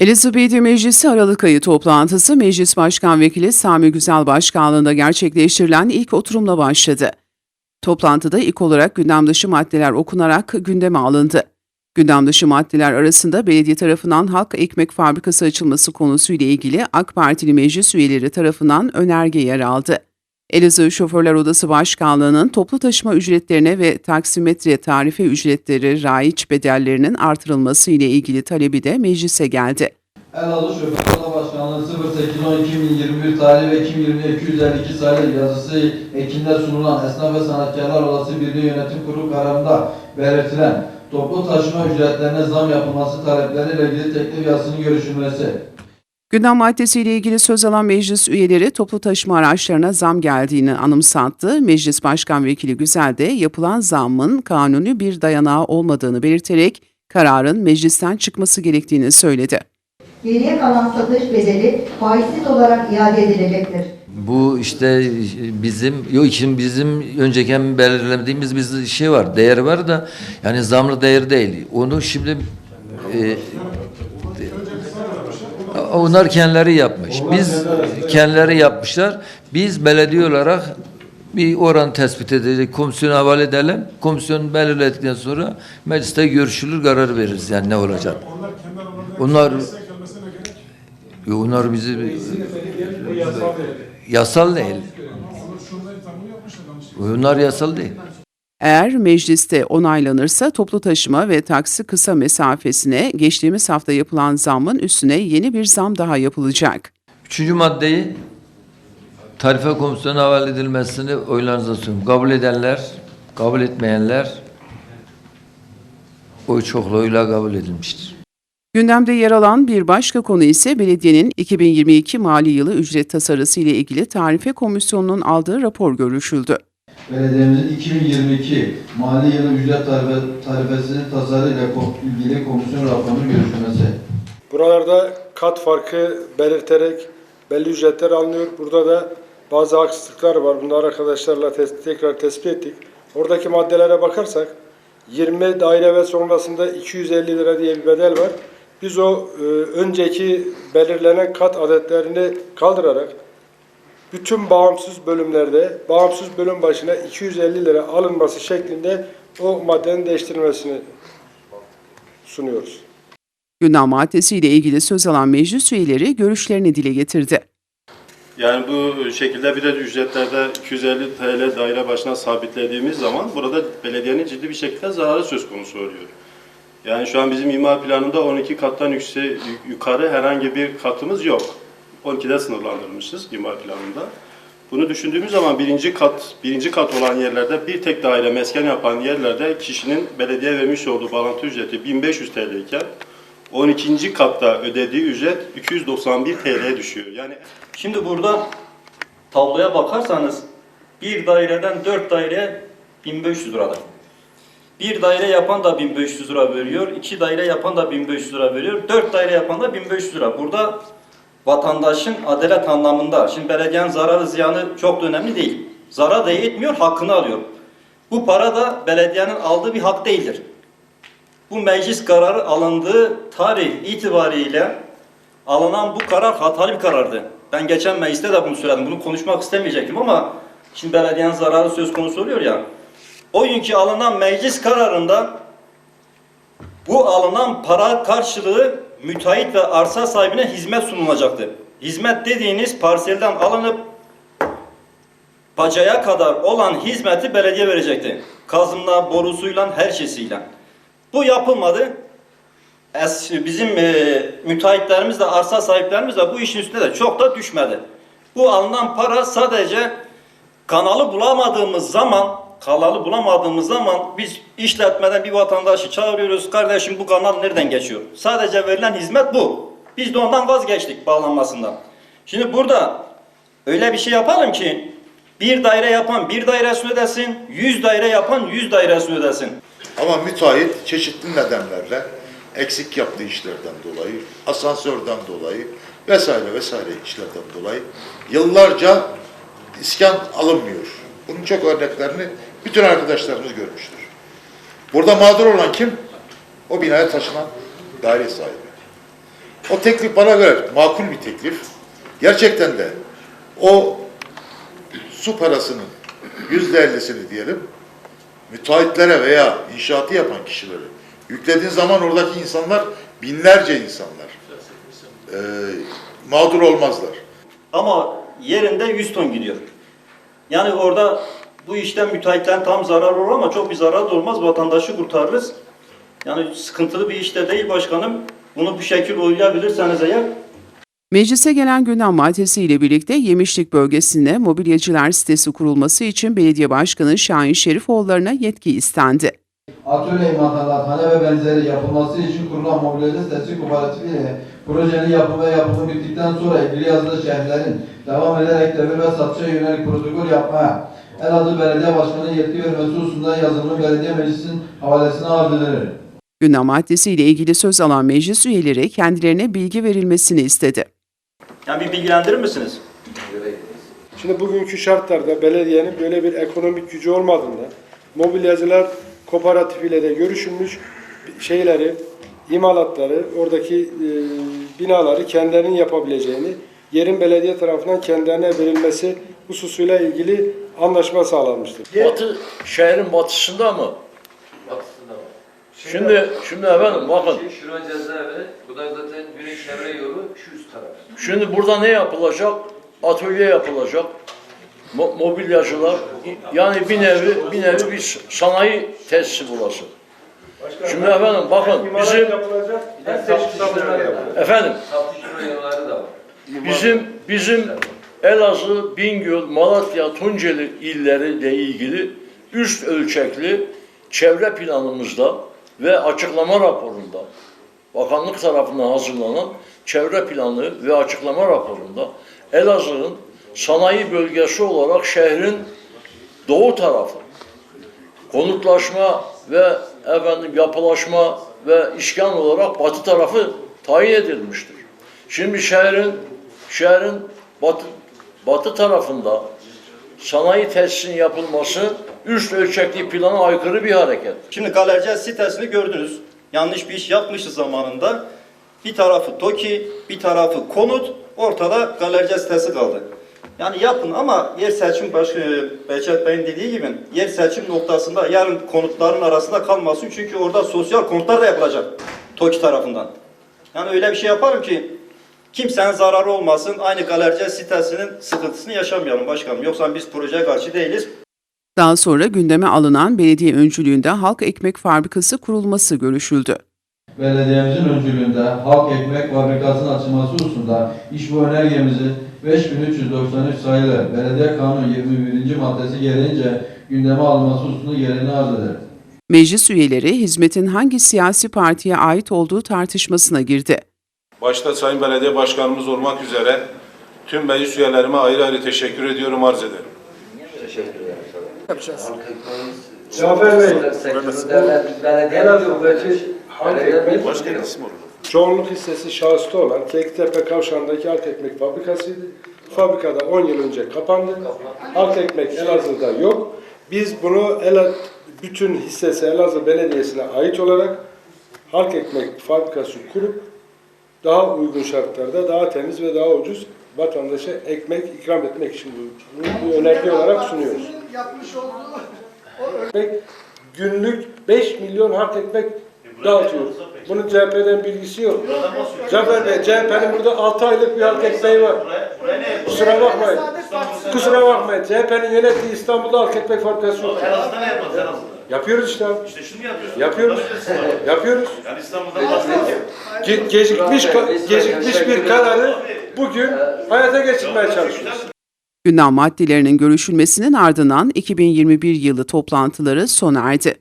Belediye Meclisi Aralık ayı toplantısı Meclis Başkan Vekili Sami Güzel Başkanlığında gerçekleştirilen ilk oturumla başladı. Toplantıda ilk olarak gündem dışı maddeler okunarak gündeme alındı. Gündem dışı maddeler arasında belediye tarafından halk ekmek fabrikası açılması konusuyla ilgili AK Partili meclis üyeleri tarafından önerge yer aldı. Elazığ Şoförler Odası Başkanlığı'nın toplu taşıma ücretlerine ve taksimetre tarife ücretleri raiç bedellerinin artırılması ile ilgili talebi de meclise geldi. Elazığ Şoför Oda Başkanlığı 08.10.2021 tarih ve 2020-252 sayılı yazısı Ekim'de sunulan Esnaf ve Sanatkarlar Odası Birliği Yönetim Kurulu kararında belirtilen toplu taşıma ücretlerine zam yapılması talepleriyle ilgili teklif yazısının görüşülmesi. Gündem maddesiyle ilgili söz alan meclis üyeleri toplu taşıma araçlarına zam geldiğini anımsattı. Meclis Başkan Vekili Güzel de yapılan zammın kanuni bir dayanağı olmadığını belirterek kararın meclisten çıkması gerektiğini söyledi. Geriye kalan satış bedeli faizsiz olarak iade edilecektir. Bu işte bizim yok için bizim önceki belirlediğimiz bir şey var, değer var da yani zamlı değer değil. Onu şimdi e, onlar kendileri yapmış. Biz kendileri yapmışlar. Biz belediye olarak bir oran tespit edecek, komisyona havale edelim. Komisyon belirledikten sonra mecliste görüşülür, karar veririz yani ne olacak. Onlar Yo, onlar bizi yasal değil. Onlar yasal değil. Eğer mecliste onaylanırsa toplu taşıma ve taksi kısa mesafesine geçtiğimiz hafta yapılan zammın üstüne yeni bir zam daha yapılacak. Üçüncü maddeyi tarife komisyonuna havale edilmesini oylarınıza sunuyorum. Kabul edenler, kabul etmeyenler oy çokluğuyla kabul edilmiştir. Gündemde yer alan bir başka konu ise belediyenin 2022 mali yılı ücret tasarısı ile ilgili tarife komisyonunun aldığı rapor görüşüldü. Belediyemizin 2022 mali yılı ücret tarife, tarifesinin tasarıyla ilgili komisyon raporunun görüşülmesi. Buralarda kat farkı belirterek belli ücretler alınıyor. Burada da bazı haksızlıklar var. Bunları arkadaşlarla tes- tekrar tespit ettik. Oradaki maddelere bakarsak 20 daire ve sonrasında 250 lira diye bir bedel var. Biz o e, önceki belirlenen kat adetlerini kaldırarak bütün bağımsız bölümlerde bağımsız bölüm başına 250 lira alınması şeklinde o maddenin değiştirilmesini sunuyoruz. Gündem maddesiyle ilgili söz alan meclis üyeleri görüşlerini dile getirdi. Yani bu şekilde bir de ücretlerde 250 TL daire başına sabitlediğimiz zaman burada belediyenin ciddi bir şekilde zararı söz konusu oluyor. Yani şu an bizim imar planında 12 kattan yükse, yukarı herhangi bir katımız yok. 12'de sınırlandırmışız imar planında. Bunu düşündüğümüz zaman birinci kat, birinci kat olan yerlerde bir tek daire mesken yapan yerlerde kişinin belediye vermiş olduğu bağlantı ücreti 1500 TL iken 12. katta ödediği ücret 291 TL'ye düşüyor. Yani Şimdi burada tabloya bakarsanız bir daireden dört daire 1500 liradır. Bir daire yapan da 1500 lira veriyor, iki daire yapan da 1500 lira veriyor, dört daire yapan da 1500 lira. Burada vatandaşın adalet anlamında, şimdi belediyenin zararı ziyanı çok da önemli değil. Zarar da etmiyor, hakkını alıyor. Bu para da belediyenin aldığı bir hak değildir. Bu meclis kararı alındığı tarih itibariyle alınan bu karar hatalı bir karardı. Ben geçen mecliste de bunu söyledim. Bunu konuşmak istemeyecektim ama şimdi belediyenin zararı söz konusu oluyor ya. O günkü alınan meclis kararında bu alınan para karşılığı müteahhit ve arsa sahibine hizmet sunulacaktı. Hizmet dediğiniz parselden alınıp bacaya kadar olan hizmeti belediye verecekti. Kazımla, borusuyla, her şeysiyle. Bu yapılmadı. Es, bizim e, müteahhitlerimiz de arsa sahiplerimiz de bu işin üstüne de çok da düşmedi. Bu alınan para sadece kanalı bulamadığımız zaman kanalı bulamadığımız zaman biz işletmeden bir vatandaşı çağırıyoruz. Kardeşim bu kanal nereden geçiyor? Sadece verilen hizmet bu. Biz de ondan vazgeçtik bağlanmasından. Şimdi burada öyle bir şey yapalım ki bir daire yapan bir dairesini ödesin, yüz daire yapan yüz dairesini ödesin. Ama müteahhit çeşitli nedenlerle eksik yaptığı işlerden dolayı, asansörden dolayı vesaire vesaire işlerden dolayı yıllarca iskan alınmıyor. Bunun çok örneklerini bütün arkadaşlarımız görmüştür. Burada mağdur olan kim? O binaya taşınan daire sahibi. O teklif bana göre makul bir teklif. Gerçekten de o su parasının yüzde ellisini diyelim müteahhitlere veya inşaatı yapan kişilere yüklediğin zaman oradaki insanlar binlerce insanlar ee, mağdur olmazlar. Ama yerinde 100 ton gidiyor. Yani orada bu işten müteahhitten tam zarar olur ama çok bir zarar da olmaz. Vatandaşı kurtarırız. Yani sıkıntılı bir işte değil başkanım. Bunu bu şekil uygulayabilirseniz eğer Meclise gelen gündem maddesiyle birlikte Yemişlik bölgesinde mobilyacılar sitesi kurulması için belediye başkanı Şahin Şerifoğulları'na yetki istendi. Atölye imalathane ve benzeri yapılması için kurulan mobilyacı sitesi kooperatifiyle projenin yapımı ve yapımı bittikten sonra ilgili yazılı şehirlerin devam ederek devir ve satışa yönelik protokol yapmaya Elazığ Belediye Başkanı yetki vermesi hususunda yazılımı belediye meclisinin havalesine arz edilir. Gündem maddesiyle ilgili söz alan meclis üyeleri kendilerine bilgi verilmesini istedi. yani bir bilgilendirir misiniz? Şimdi bugünkü şartlarda belediyenin böyle bir ekonomik gücü olmadığında mobilyacılar kooperatifiyle de görüşülmüş şeyleri, imalatları, oradaki e, binaları kendilerinin yapabileceğini, yerin belediye tarafından kendilerine verilmesi hususuyla ilgili anlaşma sağlanmıştır. Batı şehrin batısında mı? Şimdi şimdi efendim bakın. Şura cezaevi, bu da zaten güney çevre yolu şu üst taraf. Şimdi burada ne yapılacak? Atölye yapılacak. Mo- mobilyacılar yani bir nevi bir nevi bir sanayi tesisi burası. Şimdi efendim bakın bizim yapılacak, her çeşit yapılacak. efendim Satış yolları da var. Bizim bizim Elazığ, Bingöl, Malatya, Tunceli illeriyle ilgili üst ölçekli çevre planımızda ve açıklama raporunda bakanlık tarafından hazırlanan çevre planı ve açıklama raporunda Elazığ'ın sanayi bölgesi olarak şehrin doğu tarafı konutlaşma ve efendim yapılaşma ve işkan olarak batı tarafı tayin edilmiştir. Şimdi şehrin şehrin batı batı tarafında sanayi tesisinin yapılması üst ölçekli plana aykırı bir hareket. Şimdi galerci sitesini gördünüz. Yanlış bir iş yapmışız zamanında. Bir tarafı TOKİ, bir tarafı konut, ortada galerci sitesi kaldı. Yani yapın ama yer seçim başka Behçet Bey'in dediği gibi yer seçim noktasında yarın konutların arasında kalmasın. Çünkü orada sosyal konutlar da yapılacak TOKİ tarafından. Yani öyle bir şey yaparım ki kimsenin zararı olmasın. Aynı galerci sitesinin sıkıntısını yaşamayalım başkanım. Yoksa biz projeye karşı değiliz. Daha sonra gündeme alınan belediye öncülüğünde halk ekmek fabrikası kurulması görüşüldü. Belediyemizin öncülüğünde halk ekmek fabrikasının açılması hususunda iş bu önergemizi 5393 sayılı Belediye Kanunu 21. maddesi gereğince gündeme alınması hususunda gereğini arz eder. Meclis üyeleri hizmetin hangi siyasi partiye ait olduğu tartışmasına girdi. Başta Sayın Belediye Başkanımız olmak üzere tüm meclis üyelerime ayrı ayrı teşekkür ediyorum, arz ederim. Cafer Bey, Başka isim olur. Çoğunluk hissesi şahısta olan Kektepe Kavşağı'ndaki Halk Ekmek Fabrikası'ydı. Fabrikada 10 yıl önce kapandı. Halk Ekmek Elazığ'da yok. Biz bunu Ela, bütün hissesi Elazığ Belediyesi'ne ait olarak Halk Ekmek Fabrikası kurup daha uygun şartlarda, daha temiz ve daha ucuz vatandaşa ekmek ikram etmek için bu, bu, bu önerge olarak sunuyoruz. Ekmek, günlük 5 milyon halk ekmek dağıtıyoruz. Bunun CHP'den bilgisi yok. Cafer Bey, CHP'nin burada 6 aylık bir halk ekmeği var. Kusura bakmayın. Kusura bakmayın. CHP'nin yönettiği İstanbul'da halk ekmek fabrikası yok. Elazığ'da ne yapmaz Elazığ'da? Yapıyoruz işte abi. İşte şunu yapıyorsun. Yapıyoruz. Yapıyoruz. Yani İstanbul'da bahsediyor. Ge- gecikmiş, gecikmiş bir kararı bugün hayata geçirmeye çalışıyoruz. Gündem maddelerinin görüşülmesinin ardından 2021 yılı toplantıları sona erdi.